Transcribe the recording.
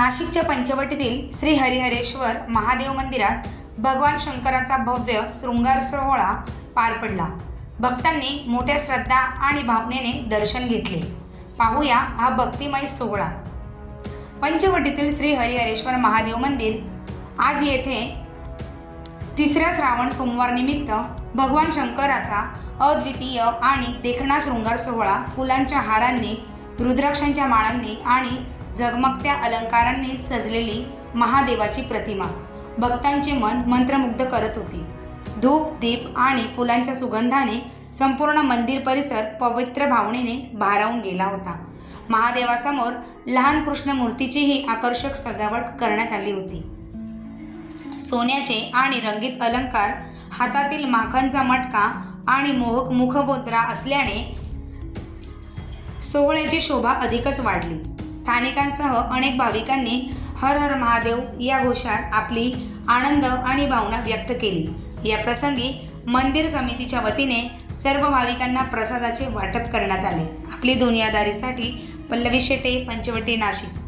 नाशिकच्या पंचवटीतील श्री हरिहरेश्वर महादेव मंदिरात भगवान शंकराचा भव्य शृंगार सोहळा पार पडला. भक्तांनी मोठ्या श्रद्धा आणि भावनेने दर्शन घेतले. पाहूया हा भक्तिमय सोहळा. पंचवटीतील श्री हरिहरेश्वर महादेव मंदिर आज येथे तिसऱ्या श्रावण सोमवार निमित्त भगवान शंकराचा अद्वितीय आणि देखणा शृंगार सोहळा फुलांच्या हारांनी रुद्राक्षांच्या माळांनी आणि झगमगत्या अलंकारांनी सजलेली महादेवाची प्रतिमा. भक्तांचे मन मंत्रमुग्ध करत होती. धूप दीप आणि फुलांच्या सुगंधाने संपूर्ण मंदिर परिसर पवित्र भावनेने भारावून गेला होता. महादेवासमोर लहान कृष्ण मूर्तीचीही आकर्षक सजावट करण्यात आली होती. सोन्याचे आणि रंगीत अलंकार हातातील माखनचा मटका आणि मोहक मुखबोद्रा असल्याने सोहळ्याची शोभा अधिकच वाढली. स्थानिकांसह अनेक भाविकांनी हर हर महादेव या घोषात आपली आनंद आणि भावना व्यक्त केली. या प्रसंगी मंदिर समितीच्या वतीने सर्व भाविकांना प्रसादाचे वाटप करण्यात आले. आपली दुनियादारीसाठी पल्लवी शेटे पंचवटी नाशिक.